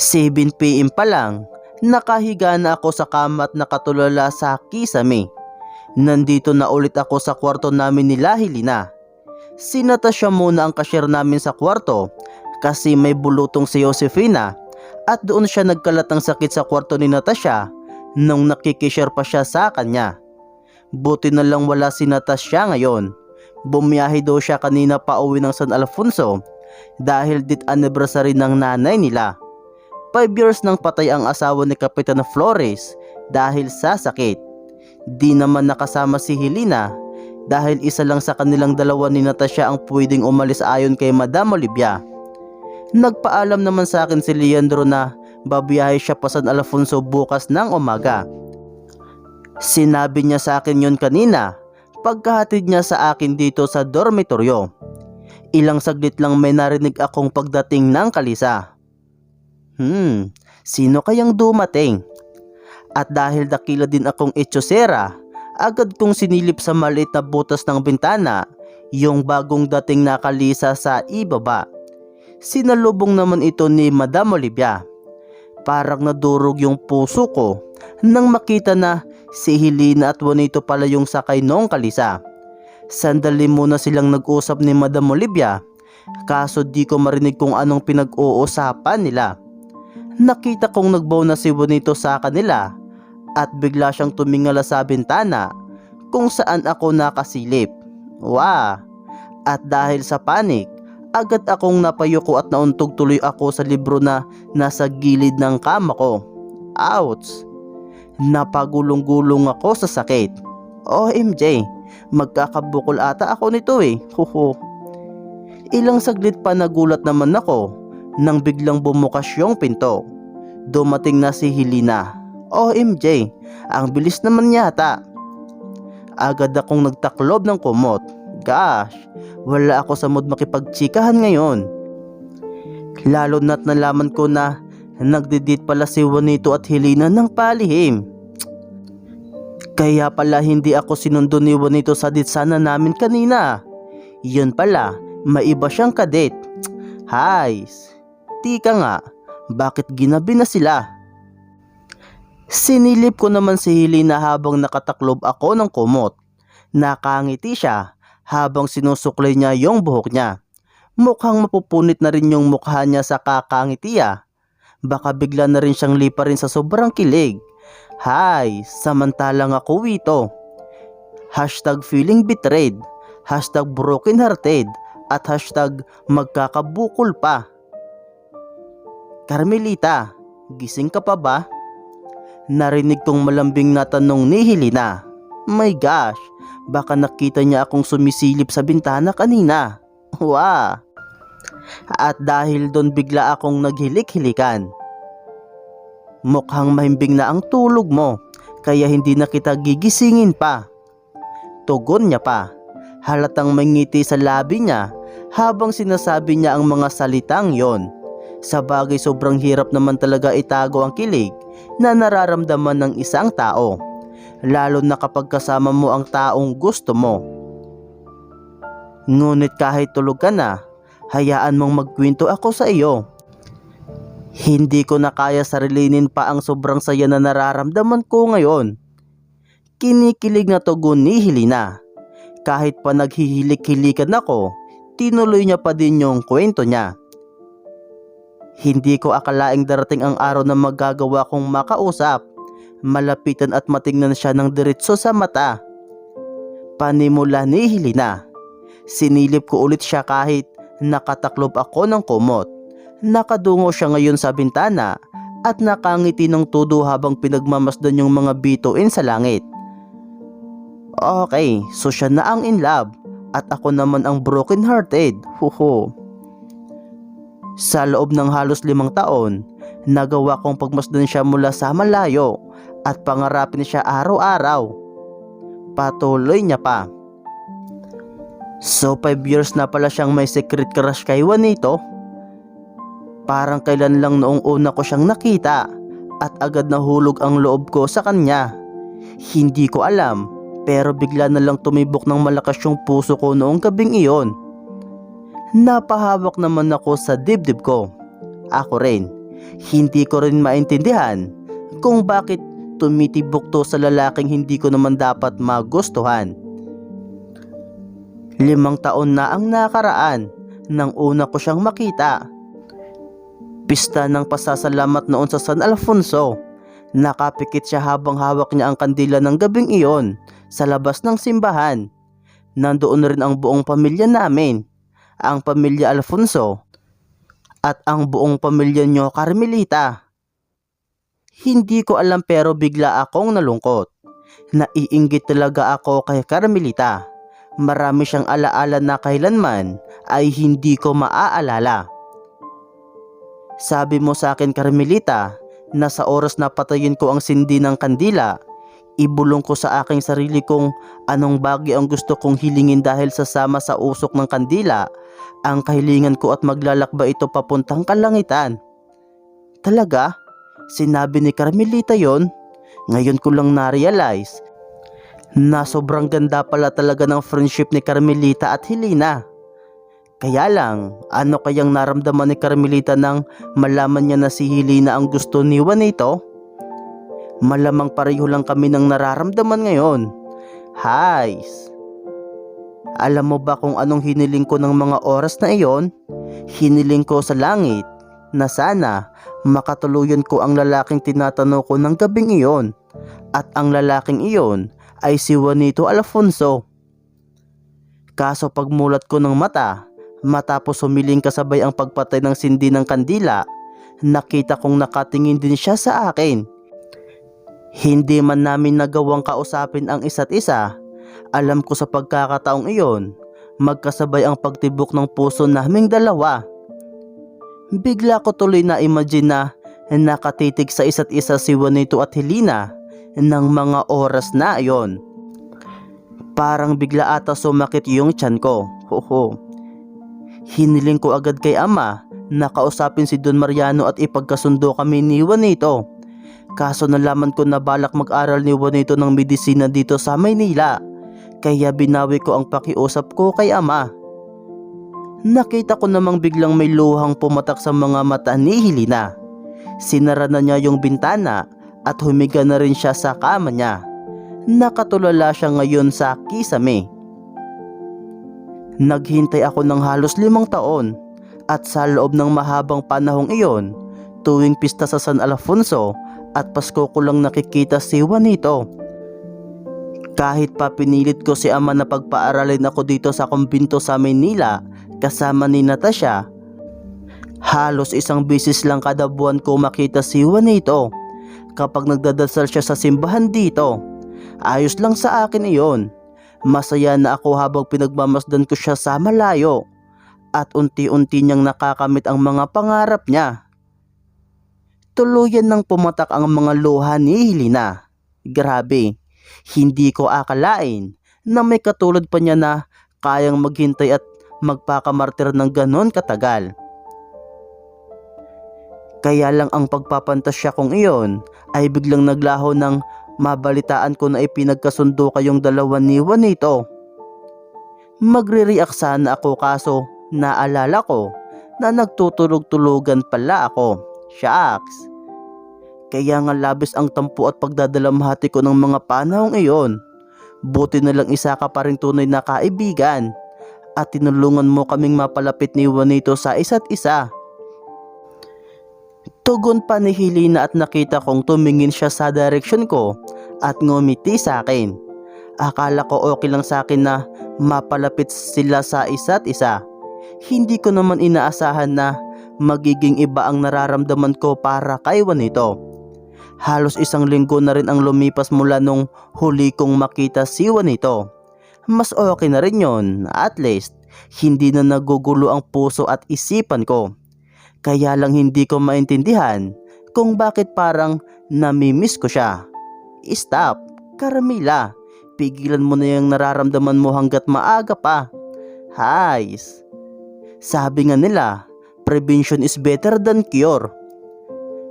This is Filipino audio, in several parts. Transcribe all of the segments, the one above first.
7pm pa lang, nakahiga na ako sa kama at nakatulala sa kisame. Nandito na ulit ako sa kwarto namin ni Lahilina. Sinata siya muna ang cashier namin sa kwarto kasi may bulutong si Josefina at doon siya nagkalat ng sakit sa kwarto ni Natasha nung nakikishare pa siya sa kanya. Buti na lang wala si Natasha ngayon. Bumiyahe daw siya kanina pa uwi ng San Alfonso dahil dit anniversary ng nanay nila. 5 years nang patay ang asawa ni Kapitan Flores dahil sa sakit. Di naman nakasama si Helena dahil isa lang sa kanilang dalawa ni Natasha ang pwedeng umalis ayon kay Madam Olivia. Nagpaalam naman sa akin si Leandro na babiyahe siya pa San Alfonso bukas ng umaga. Sinabi niya sa akin yon kanina pagkahatid niya sa akin dito sa dormitoryo. Ilang saglit lang may narinig akong pagdating ng kalisa. Hmm, sino kayang dumating? At dahil dakila din akong etsyosera, agad kong sinilip sa maliit na butas ng bintana yung bagong dating na kalisa sa ibaba. Sinalubong naman ito ni Madam Olivia. Parang nadurog yung puso ko nang makita na si Helena at Juanito pala yung sakay noong kalisa. Sandali muna silang nag-usap ni Madam Olivia kaso di ko marinig kung anong pinag-uusapan nila. Nakita kong nagbaw na si Juanito sa kanila at bigla siyang tumingala sa bintana kung saan ako nakasilip. Wow! At dahil sa panik, agad akong napayuko at nauntog tuloy ako sa libro na nasa gilid ng kama ko. Ouch! Napagulong-gulong ako sa sakit. OMJ, magkakabukol ata ako nito eh. Huhu. Ilang saglit pa nagulat naman ako nang biglang bumukas yung pinto. Dumating na si Helena. OMJ, ang bilis naman yata. Agad akong nagtaklob ng kumot. Gosh, wala ako sa mood makipagtsikahan ngayon. Lalo na't nalaman ko na nagdidit pala si Juanito at Helena ng palihim. Kaya pala hindi ako sinundo ni Juanito sa ditsana namin kanina. Yun pala, may iba siyang kadit. Hays, tika nga, bakit ginabi na sila? Sinilip ko naman si Helena habang nakataklob ako ng kumot. Nakangiti siya habang sinusuklay niya yung buhok niya. Mukhang mapupunit na rin yung mukha niya sa kakangiti ah. Baka bigla na rin siyang lipa rin sa sobrang kilig. Hay, samantalang ako wito. Hashtag feeling betrayed. Hashtag broken hearted. At hashtag magkakabukol pa. Carmelita, gising ka pa ba? Narinig kong malambing na tanong ni Helena. My gosh, baka nakita niya akong sumisilip sa bintana kanina. Wow! At dahil doon bigla akong naghilik-hilikan. Mukhang mahimbing na ang tulog mo, kaya hindi na kita gigisingin pa. Tugon niya pa, halatang may ngiti sa labi niya habang sinasabi niya ang mga salitang yon. Sa bagay sobrang hirap naman talaga itago ang kilig na nararamdaman ng isang tao. Lalo na kapag kasama mo ang taong gusto mo. Ngunit kahit tulog ka na, hayaan mong magkwento ako sa iyo. Hindi ko na kaya sarilinin pa ang sobrang saya na nararamdaman ko ngayon. Kinikilig na tugon ni Helena. Kahit pa naghihilik-hilikan ako, tinuloy niya pa din yung kwento niya. Hindi ko akalaing darating ang araw na magagawa kong makausap, malapitan at matingnan siya ng diretso sa mata. Panimula ni Helena. Sinilip ko ulit siya kahit nakataklob ako ng kumot. Nakadungo siya ngayon sa bintana at nakangiti ng tudo habang pinagmamasdan yung mga bituin sa langit. Okay, so siya na ang in love at ako naman ang broken hearted. Huhu. Sa loob ng halos limang taon, nagawa kong pagmasdan siya mula sa malayo at pangarapin siya araw-araw. Patuloy niya pa. So 5 years na pala siyang may secret crush kay Juanito? Parang kailan lang noong una ko siyang nakita at agad nahulog ang loob ko sa kanya. Hindi ko alam pero bigla na lang tumibok ng malakas yung puso ko noong gabing iyon. Napahawak naman ako sa dibdib ko. Ako rin. Hindi ko rin maintindihan kung bakit tumitibok to sa lalaking hindi ko naman dapat magustuhan. Limang taon na ang nakaraan nang una ko siyang makita. Pista ng pasasalamat noon sa San Alfonso. Nakapikit siya habang hawak niya ang kandila ng gabing iyon sa labas ng simbahan. Nandoon rin ang buong pamilya namin, ang pamilya Alfonso, at ang buong pamilya nyo Carmelita. Hindi ko alam pero bigla akong nalungkot. Naiinggit talaga ako kay Carmelita. Marami siyang alaala na kailanman ay hindi ko maaalala. Sabi mo sa akin Carmelita na sa oras na patayin ko ang sindi ng kandila, ibulong ko sa aking sarili kung anong bagay ang gusto kong hilingin dahil sasama sa usok ng kandila ang kahilingan ko at maglalakba ito papuntang kalangitan. Talaga? Sinabi ni Carmelita yon? Ngayon ko lang na-realize na sobrang ganda pala talaga ng friendship ni Carmelita at Helena. Kaya lang, ano kayang naramdaman ni Carmelita nang malaman niya na si Helena ang gusto ni Juanito? Malamang pareho lang kami ng nararamdaman ngayon. Hays! Alam mo ba kung anong hiniling ko ng mga oras na iyon? Hiniling ko sa langit na sana makatuluyan ko ang lalaking tinatanong ko ng gabing iyon. At ang lalaking iyon ay si Juanito Alfonso. Kaso pagmulat ko ng mata, matapos humiling kasabay ang pagpatay ng sindi ng kandila, nakita kong nakatingin din siya sa akin. Hindi man namin nagawang kausapin ang isa't isa, alam ko sa pagkakataong iyon, magkasabay ang pagtibok ng puso naming dalawa. Bigla ko tuloy na imagine na nakatitig sa isa't isa si Juanito at Helena ng mga oras na iyon. Parang bigla ata sumakit yung tiyan ko. Hoho. Hiniling ko agad kay ama na kausapin si Don Mariano at ipagkasundo kami ni Juanito. Kaso nalaman ko na balak mag-aral ni Juanito ng medisina dito sa Maynila. Kaya binawi ko ang pakiusap ko kay ama. Nakita ko namang biglang may luhang pumatak sa mga mata ni Helena. Sinara na niya yung bintana at humiga na rin siya sa kama niya. Nakatulala siya ngayon sa kisame. Naghintay ako ng halos limang taon at sa loob ng mahabang panahong iyon, tuwing pista sa San Alfonso at Pasko ko lang nakikita si Juanito. Kahit pa pinilit ko si ama na pagpaaralin ako dito sa kumbinto sa Maynila kasama ni Natasha, halos isang bisis lang kada buwan ko makita si Juanito kapag nagdadasal siya sa simbahan dito. Ayos lang sa akin iyon. Masaya na ako habang pinagmamasdan ko siya sa malayo at unti-unti niyang nakakamit ang mga pangarap niya. Tuluyan nang pumatak ang mga luha ni Helena. Grabe, hindi ko akalain na may katulad pa niya na kayang maghintay at magpakamartir ng ganon katagal. Kaya lang ang pagpapantasya kong iyon ay biglang naglaho ng mabalitaan ko na ipinagkasundo kayong dalawa ni Juanito. Magre-react sana ako kaso naalala ko na nagtutulog-tulugan pala ako. Shucks! Kaya nga labis ang tampo at pagdadalamhati ko ng mga panahong iyon. Buti na lang isa ka pa rin tunay na kaibigan at tinulungan mo kaming mapalapit ni Juanito sa isa't isa. Tugon pa ni Helena at nakita kong tumingin siya sa direksyon ko at ngumiti sa akin. Akala ko okay lang sa akin na mapalapit sila sa isa't isa. Hindi ko naman inaasahan na magiging iba ang nararamdaman ko para kay Juanito. Halos isang linggo na rin ang lumipas mula nung huli kong makita si Juanito. Mas okay na rin yon, at least hindi na nagugulo ang puso at isipan ko. Kaya lang hindi ko maintindihan kung bakit parang namimiss ko siya. Stop, Karamila. Pigilan mo na yung nararamdaman mo hanggat maaga pa. Hays. Sabi nga nila, prevention is better than cure.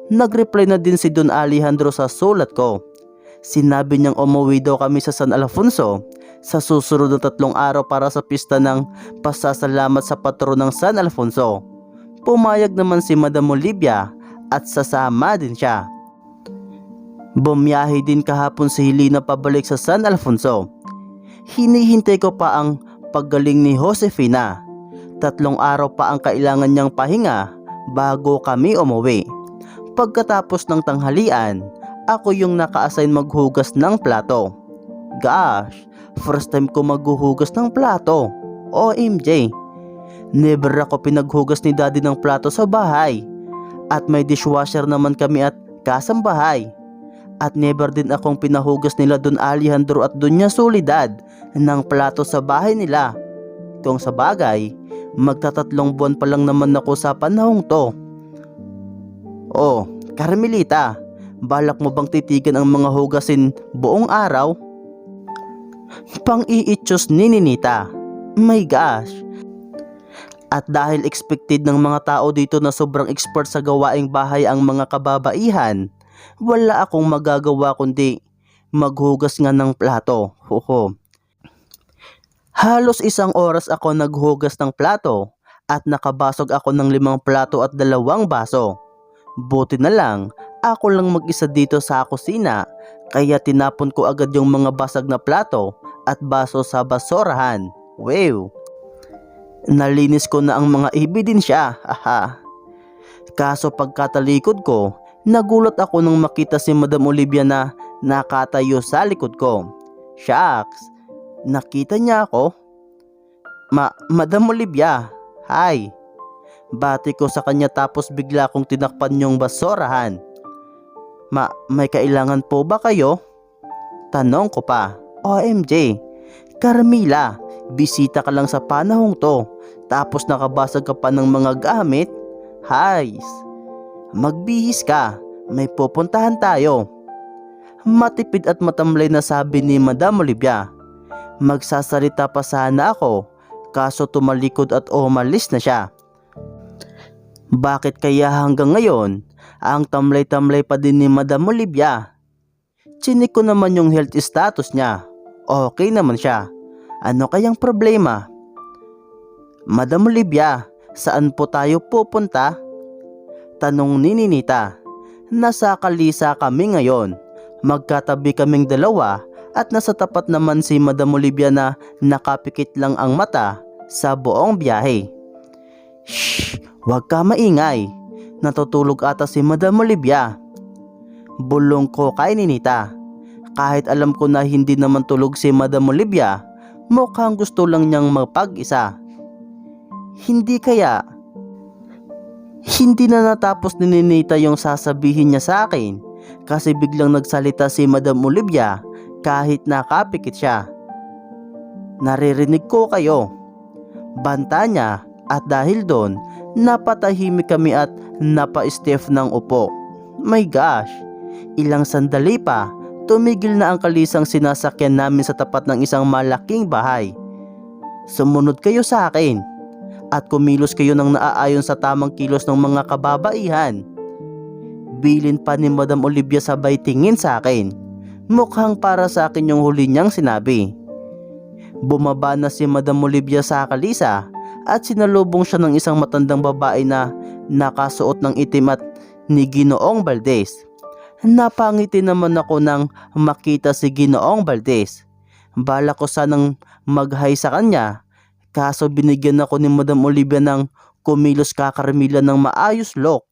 Nag-reply na din si Don Alejandro sa sulat ko. Sinabi niyang umuwi daw kami sa San Alfonso sa susunod na tatlong araw para sa pista ng pasasalamat sa patron ng San Alfonso. Pumayag naman si Madam Olivia at sasama din siya. Bumiyahe din kahapon si Helena pabalik sa San Alfonso. Hinihintay ko pa ang paggaling ni Josefina. Tatlong araw pa ang kailangan niyang pahinga bago kami umuwi. Pagkatapos ng tanghalian, ako yung naka-assign maghugas ng plato. Gosh, first time ko maghuhugas ng plato. OMJ. Never ako pinaghugas ni daddy ng plato sa bahay. At may dishwasher naman kami at kasambahay. At never din akong pinahugas nila Don Alejandro at Doña Soledad ng plato sa bahay nila. Kung sa bagay, magtatatlong buwan pa lang naman ako sa panahong to. Oh, Carmelita, balak mo bang titigan ang mga hugasin buong araw? Pang-iityos ni Ninita. My gosh. At dahil expected ng mga tao dito na sobrang expert sa gawaing bahay ang mga kababaihan, wala akong magagawa kundi maghugas nga ng plato. Hoho. Halos isang oras ako naghugas ng plato at nakabasog ako ng limang plato at dalawang baso. Buti na lang, ako lang mag-isa dito sa kusina kaya tinapon ko agad yung mga basag na plato at baso sa basurahan. Wow! Nalinis ko na ang mga ebidensya, haha. Kaso pagkatalikod ko, nagulat ako nang makita si Madam Olivia na nakatayo sa likod ko. Shucks, nakita niya ako? Ma, Madam Olivia, hi. Bati ko sa kanya tapos bigla kong tinakpan yung basurahan. Ma, may kailangan po ba kayo? Tanong ko pa. OMG, Carmila, bisita ka lang sa panahong to. Tapos nakabasag ka pa ng mga gamit? Hays, magbihis ka. May pupuntahan tayo. Matipid at matamlay na sabi ni Madam Olivia. Magsasalita pa sana ako, kaso tumalikod at umalis na siya. Bakit kaya hanggang ngayon, ang tamlay-tamlay pa din ni Madam Olivia? Chinik ko naman yung health status niya. Okay naman siya. Ano kayang problema? Madam Olivia, saan po tayo pupunta? Tanong ni Ninita. Nasa Kalisa kami ngayon. Magkatabi kaming dalawa at nasa tapat naman si Madam Olivia na nakapikit lang ang mata sa buong biyahe. Shh! Huwag ka maingay. Natutulog ata si Madam Olivia. Bulong ko kay Ninita. Kahit alam ko na hindi naman tulog si Madam Olivia, mukhang gusto lang niyang mapag-isa. Hindi kaya? Hindi na natapos ni Ninita yung sasabihin niya sa akin kasi biglang nagsalita si Madam Olivia kahit nakapikit siya. Naririnig ko kayo. Banta niya at dahil doon, napatahimik kami at napa-stiff ng upo. My gosh, ilang sandali pa, tumigil na ang kalisang sinasakyan namin sa tapat ng isang malaking bahay. Sumunod kayo sa akin at kumilos kayo ng naaayon sa tamang kilos ng mga kababaihan. Bilin pa ni Madam Olivia sabay tingin sa akin. Mukhang para sa akin yung huli niyang sinabi. Bumaba na si Madam Olivia sa kalisa at sinalubong siya ng isang matandang babae na nakasuot ng itim at ni Ginoong Valdez. Napangiti naman ako nang makita si Ginoong Valdez. Bala ko sanang mag-hi sa kanya kaso binigyan ako ni Madam Olivia ng kumilos kakarmila ng maayos look.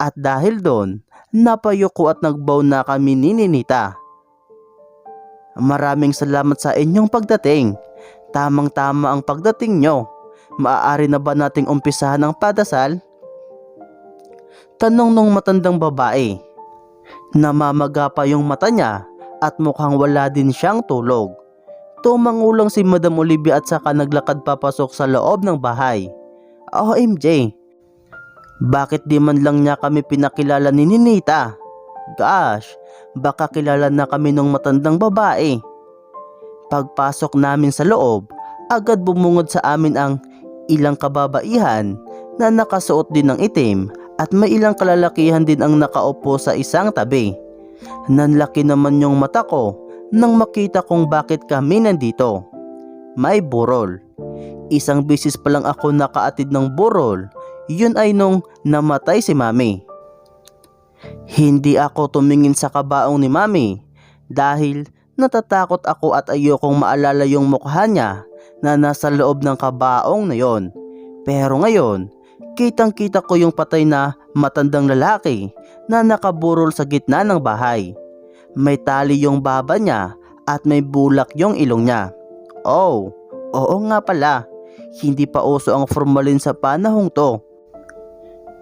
At dahil doon, napayoko at nagbow na kami ni Ninita. Maraming salamat sa inyong pagdating. Tamang-tama ang pagdating nyo. Maaari na ba nating umpisahan ang padasal? Tanong nung matandang babae. Namamaga pa yung mata niya at mukhang wala din siyang tulog. Tumangulang si Madam Olivia at saka naglakad papasok sa loob ng bahay. OMG, bakit di man lang niya kami pinakilala ni Ninita? Gosh, baka kilala na kami ng matandang babae. Pagpasok namin sa loob, agad bumungod sa amin ang ilang kababaihan na nakasuot din ng itim at may ilang kalalakihan din ang nakaupo sa isang tabi. Nanlaki naman yung mata ko nang makita kong bakit kami nandito. May burol. Isang bisis pa lang ako nakaatid ng burol, yun ay nung namatay si mami. Hindi ako tumingin sa kabaong ni Mami dahil natatakot ako at ayokong maalala yung mukha niya na nasa loob ng kabaong na yon. Pero ngayon, kitang kita ko yung patay na matandang lalaki na nakaburol sa gitna ng bahay. May tali yung baba niya at may bulak yung ilong niya. Oh, oo nga pala. Hindi pa uso ang formalin sa panahong to.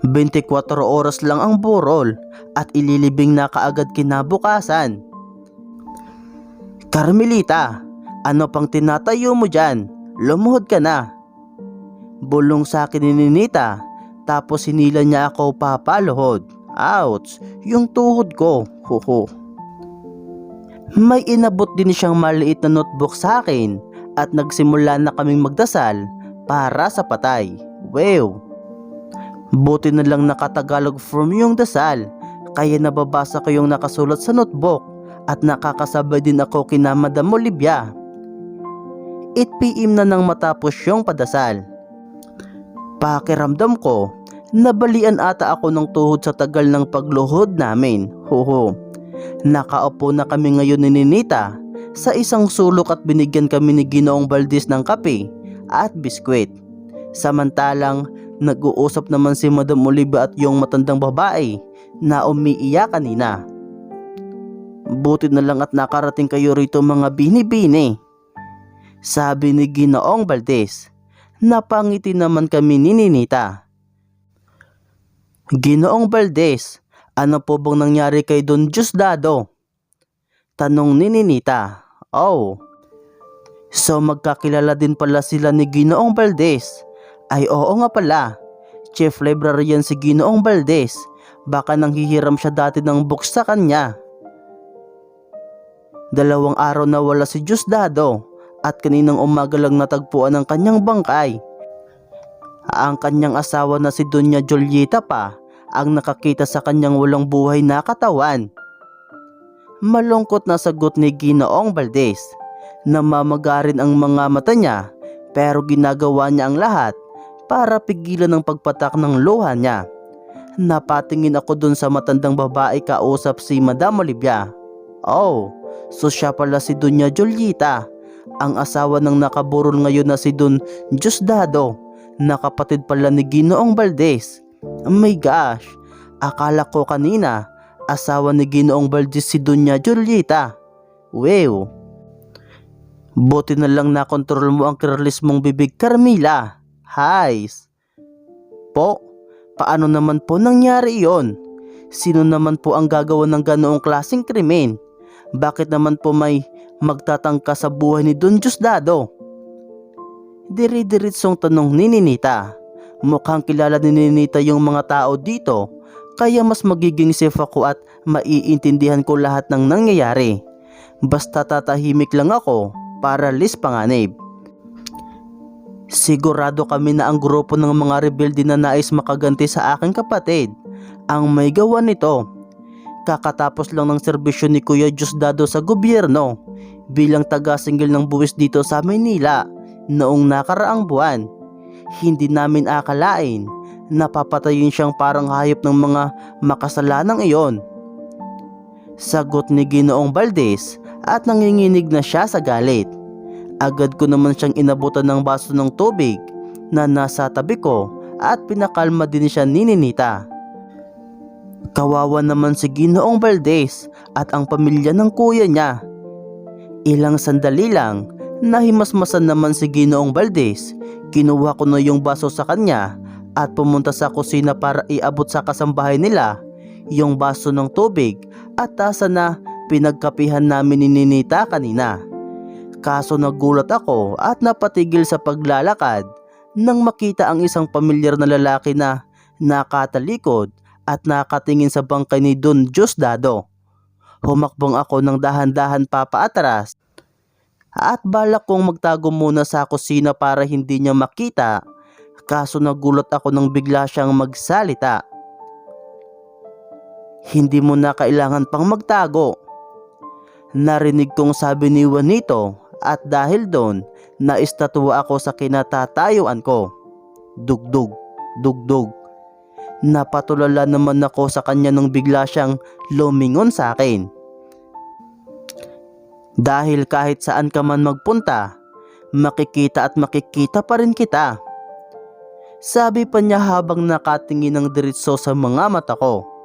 24 oras lang ang burol at ililibing na kaagad kinabukasan. Carmelita, ano pang tinatayo mo dyan? Lumuhod ka na. Bulong sa akin ni Ninita tapos hinila niya ako papaluhod. Ouch, yung tuhod ko. Huhu. May inabot din siyang maliit na notebook sa akin at nagsimula na kaming magdasal para sa patay. Wow! Buti na lang nakatagalog from yung dasal kaya nababasa ko yung nakasulat sa notebook at nakakasabay din ako kina Madam Olivia. 8pm na nang matapos yung padasal. Pakiramdam ko, nabalian ata ako ng tuhod sa tagal ng pagluhod namin. Hoho. Nakaupo na kami ngayon ni Ninita sa isang sulok at binigyan kami ni Ginoong Valdez ng kape at biskwit. Samantalang nag-uusap naman si Madam Olivia at yung matandang babae na umiiyak kanina. Buti na lang at nakarating kayo rito mga bini-bini. Sabi ni Ginoong Valdez. Napangiti naman kami ni Ninita. Ginoong Valdez, ano po bang nangyari kay Don Diosdado? Tanong ni Ninita. Oh, so magkakilala din pala sila ni Ginoong Valdez. Ay oo nga pala, Chief Librarian si Ginoong Valdez. Baka nang hihiram siya dati ng books sa kanya. Dalawang araw na wala si Diosdado at kaninang umaga lang natagpuan ang kanyang bangkay. Ang kanyang asawa na si Doña Julieta pa ang nakakita sa kanyang walang buhay na katawan. Malungkot na sagot ni Ginoong Valdez. Namamagarin ang mga mata niya pero ginagawa niya ang lahat para pigilan ang pagpatak ng luha niya. Napatingin ako dun sa matandang babae kausap si Madam Olivia. Oh, so siya pala si Doña Julieta, ang asawa ng nakaburol ngayon na si Don Diosdado, na kapatid pala ni Ginoong Valdez. Oh my gosh, akala ko kanina, asawa ni Ginoong Valdez si Doña Julieta. Wow. Buti na lang nakontrol mo ang careless mong bibig, Carmila. Highs. Po, paano naman po nangyari iyon? Sino naman po ang gagawa ng ganoong klaseng krimen? Bakit naman po may magtatangka sa buhay ni Don Diosdado? Diri-diritsong tanong ni Ninita. Mukhang kilala ni Ninita yung mga tao dito, kaya mas magiging safe ako at maiintindihan ko lahat ng nangyayari. Basta tatahimik lang ako para list panganib. Sigurado kami na ang grupo ng mga rebelde na nais makaganti sa aking kapatid ang may gawa nito. Kakatapos lang ng serbisyo ni Kuya Diosdado sa gobyerno bilang taga-singgil ng buwis dito sa Maynila noong nakaraang buwan. Hindi namin akalain na papatayin siyang parang hayop ng mga makasalanang iyon. Sagot ni Ginoong Valdez at nanginginig na siya sa galit. Agad ko naman siyang inabutan ng baso ng tubig na nasa tabi ko at pinakalma din siya ni Ninita. Kawawa naman si Ginoong Valdez at ang pamilya ng kuya niya. Ilang sandali lang, nahimasmasan naman si Ginoong Valdez. Kinuha ko na yung baso sa kanya at pumunta sa kusina para iabot sa kasambahay nila yung baso ng tubig at tasa na pinagkapihan namin ni Ninita kanina. Kaso nagulat ako at napatigil sa paglalakad nang makita ang isang pamilyar na lalaki na nakatalikod at nakatingin sa bangkay ni Don Diosdado. Humakbang ako ng dahan-dahan papaatras at balak kong magtago muna sa kusina para hindi niya makita kaso nagulat ako nang bigla siyang magsalita. Hindi mo na kailangan pang magtago. Narinig kong sabi ni Juanito at dahil doon, naistatwa ako sa kinatatayuan ko. Dugdug, dugdug. Napatulala naman ako sa kanya nung bigla siyang lumingon sa akin. Dahil kahit saan ka man magpunta, makikita at makikita pa rin kita. Sabi pa niya habang nakatingin ng diretso sa mga mata ko.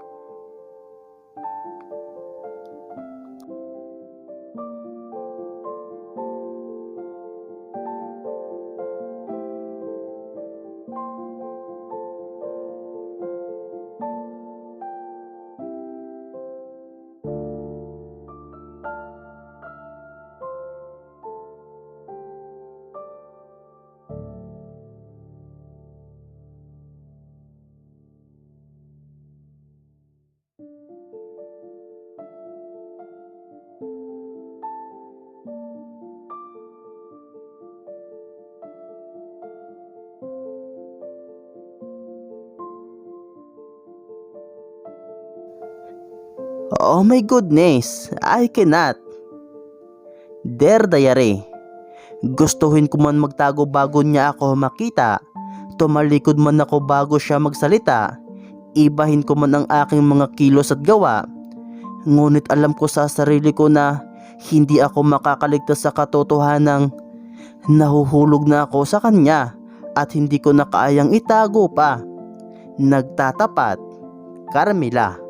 Oh my goodness, I cannot. Dear diary, gustuhin ko man magtago bago niya ako makita, tumalikod man ako bago siya magsalita, ibahin ko man ang aking mga kilos at gawa, ngunit alam ko sa sarili ko na hindi ako makakaligtas sa katotohanang nahuhulog na ako sa kanya at hindi ko na kayang itago pa. Nagtatapat, Carmela.